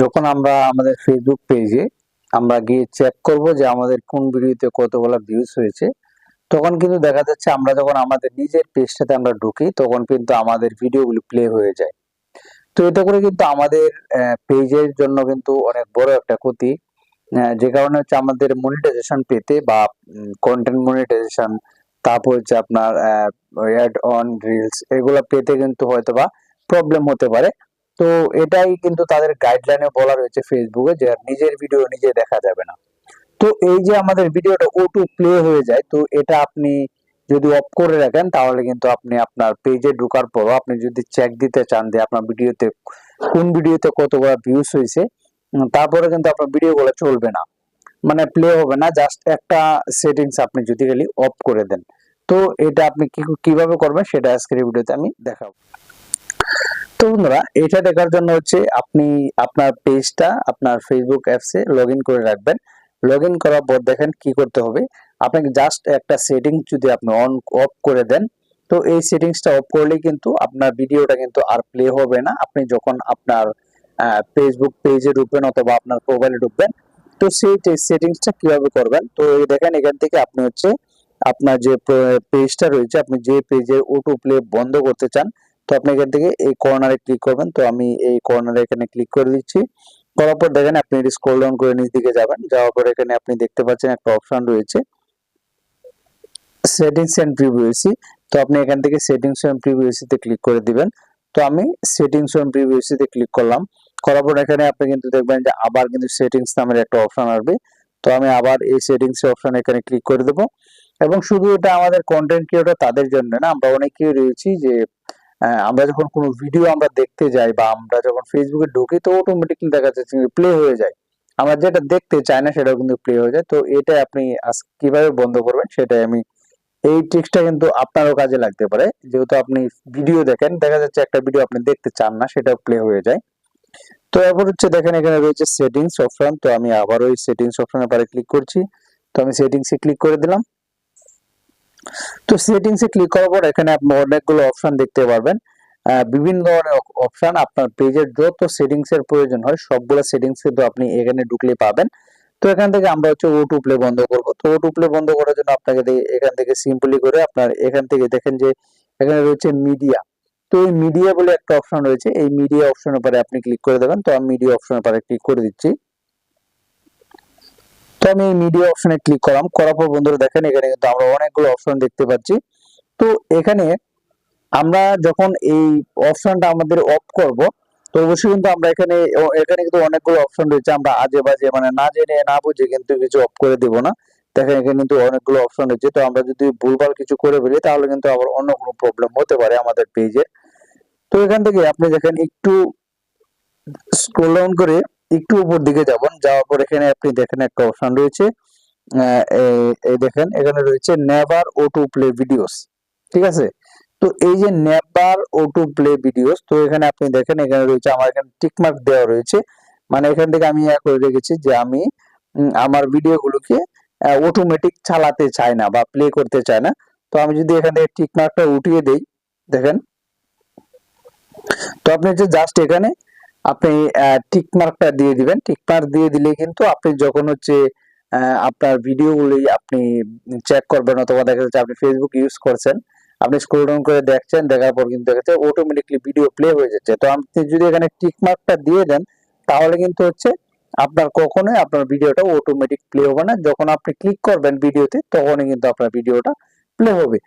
যখন আমরা আমাদের ফেসবুক পেজে আমরা গিয়ে চেক করব যে আমাদের কোন ভিডিওতে কতগুলো ভিউজ হয়েছে, তখন কিন্তু দেখা যাচ্ছে আমরা যখন আমাদের নিজের পেজটাতে আমরা ঢুকি, তখন কিন্তু আমাদের ভিডিওগুলো প্লে হয়ে যায়। তো এটা করে কিন্তু আমাদের পেজের জন্য কিন্তু অনেক বড় একটা ক্ষতি যে কারণে হচ্ছে আমাদের মনিটাইজেশন পেতে বা কন্টেন্ট মনিটাইজেশন তারপর হচ্ছে আপনার অ্যাড অন রিলস এগুলো পেতে কিন্তু হয়তো বা প্রবলেম হতে পারে। তো এটাই কিন্তু তাদের গাইডলাইনে বলা রয়েছে ফেসবুকে যে নিজের ভিডিও নিজে দেখা যাবে না। তো এই যে আমাদের ভিডিওটা ও টু প্লে হয়ে যায়, তো এটা আপনি যদি অফ করে রাখেন, তাহলে কিন্তু আপনি আপনার পেজে ঢোকার পরও আপনি যদি চেক দিতে চান যে আপনার ভিডিওতে কোন ভিডিওতে কতগুলো ভিউজ হয়েছে তারপরে কিন্তু আপনার ভিডিওগুলো চলবে না। মানে প্লে হবে না জাস্ট একটা সেটিংস আপনি যদি খালি অফ করে দেন। তো এটা আপনি কীভাবে করবেন, সেটা আজকের ভিডিওতে আমি দেখাবো। তো বন্ধুরা, এটা দেখার জন্য হচ্ছে আপনি আপনার পেজটা, আপনার ফেসবুক অ্যাপসে লগ করে রাখবেন। লগ করার পর দেখেন কি করতে হবে। আপনাকে জাস্ট একটা সেটিং যদি আপনি অন অফ করে দেন, তো এই সেটিংসটা অফ করলেই কিন্তু আপনার ভিডিওটা কিন্তু আর প্লে হবে না। আপনি যখন আপনার ফেসবুক পেজে ঢুকবেন অথবা আপনার প্রোফাইলে ঢুকবেন, তো সেই সেটিংসটা কীভাবে করবেন, তো এই দেখেন এখান থেকে আপনি হচ্ছে আপনার যে পেজটা রয়েছে, আপনি যে পেজের অটো প্লে বন্ধ করতে চান তো আপনি এখান থেকে এই কর্নারে ক্লিক করবেন। তো আমি এই কর্নারে এখানে ক্লিক করে দিচ্ছি। করার পর দেখেন আপনি এটি স্ক্রল ডাউন করে নিচ দিকে যাবেন। যাওয়ার পর এখানে আপনি দেখতে পাচ্ছেন একটা অপশন রয়েছে। সেটিংস এন্ড প্রিভিউসি তো আপনি এখান থেকে সেটিংস এন্ড প্রিভিউসি তে ক্লিক করে দিবেন। তো আমি সেটিংস এন্ড প্রিভিউসি তে ক্লিক করলাম। করার পর এখানে আপনি কিন্তু দেখবেন যে আবার কিন্তু সেটিংস নামের একটা অপশন আসবে। তো আমি আবার এই সেটিংস অপশন এখানে ক্লিক করে দেব। এবং শুধু এটা আমাদের কন্টেন্ট ক্রিয়েটর তাদের জন্য না, আমরা অনেকেই রয়েছি যে আমরা যখন কোনো ভিডিও আমরা দেখতে যাই বা আমরা যখন ফেসবুকে ঢুকি, তো অটোমেটিকলি দেখা যাচ্ছে প্লে হয়ে যায়। আমরা যেটা দেখতে চাই না, সেটাও কিন্তু প্লে হয়ে যায়। তো এটা আপনি কীভাবে বন্ধ করবেন, সেটাই আমি, এই ট্রিক্সটা কিন্তু আপনারও কাজে লাগতে পারে। যেহেতু আপনি ভিডিও দেখেন, দেখা যাচ্ছে একটা ভিডিও আপনি দেখতে চান না, সেটাও প্লে হয়ে যায়। তো এরপর হচ্ছে দেখেন, এখানে রয়েছে সেটিংস অপশন তো আমি আবার ওই সেটিংস অপশনের পরে ক্লিক করছি। তো আমি সেটিংসে ক্লিক করে দিলাম। তো সেটিংসে ক্লিক করার পর এখানে আপনি অনেকগুলো অপশন দেখতে পারবেন। বিভিন্ন ধরনের অপশন আপনার পেজের যত সেটিংস এর প্রয়োজন হয়, সবগুলো সেটিংস কিন্তু আপনি এখানে ঢুকলে পাবেন। তো এখান থেকে আমরা হচ্ছে ওটু প্লে বন্ধ করব। তো ওটু প্লে বন্ধ করার জন্য আপনাকে এখান থেকে সিম্পলি করে আপনার এখান থেকে দেখেন যে এখানে রয়েছে মিডিয়া তো এই মিডিয়া বলে একটা অপশন রয়েছে। এই মিডিয়া অপশনের পরে আপনি ক্লিক করে দেবেন। তো আমি মিডিয়া অপশনের পরে ক্লিক করে দিচ্ছি। তো আমি মিডিয়া অপশনে ক্লিক করলাম করার পর বন্ধুরা দেখেন, এখানে কিন্তু আমরা অনেকগুলো অপশন দেখতে পাচ্ছি। তো এখানে আমরা যখন এই অপশনটা আমাদের অফ করব, তো অবশ্যই কিন্তু আমরা এখানে এখানে কিন্তু অনেকগুলো অপশন রয়েছে। আমরা আজে বাজে মানে না জেনে, না বুঝে কিন্তু কিছু অফ করে দিব না। দেখেন, এখানে কিন্তু অনেকগুলো অপশন রয়েছে। তো আমরা যদি ভুলভাল কিছু করে ফেলি, তাহলে কিন্তু আবার অন্য কোনো প্রবলেম হতে পারে আমাদের পেজের তো এখান থেকে আপনি দেখেন, একটু স্ক্রল ডাউন করে একটু উপর দিকে যাবেন। যাওয়ার পর এখানে আপনি দেখেন একটা অপশন রয়েছে। এই- দেখেন, এখানে রয়েছে never O to play videos ঠিক আছে? তো এই যে never O to play videos তো এখানে আপনি দেখেন, এখানে রয়েছে, আমার এখানে টিক মার্ক দেওয়া রয়েছে। মানে এখান থেকে আমি ইয়া করে রেখেছি যে আমি আমার ভিডিওগুলোকে অটোমেটিক চালাতে চাই না বা প্লে করতে চাই না। তো আমি যদি এখান থেকে টিক মার্কটা উঠিয়ে দেই, দেখেন। তো আপনি যে জাস্ট এখানে আপনি টিক মার্কটা দিয়ে দিবেন। টিক মার্ক দিয়ে দিলে কিন্তু আপনি যখন হচ্ছে আপনার ভিডিওগুলি আপনি চেক করবেন অথবা দেখা যাচ্ছে আপনি ফেসবুক ইউজ করছেন, আপনি স্ক্রল ডাউন করে দেখছেন, দেখার পর কিন্তু দেখা যাচ্ছে অটোমেটিকলি ভিডিও প্লে হয়ে যাচ্ছে। তো আপনি যদি এখানে টিক মার্কটা দিয়ে দেন, তাহলে কিন্তু হচ্ছে আপনার কখনোই আপনার ভিডিওটা অটোমেটিক প্লে হবে না। যখন আপনি ক্লিক করবেন ভিডিওতে তখনই কিন্তু আপনার ভিডিওটা প্লে হবে।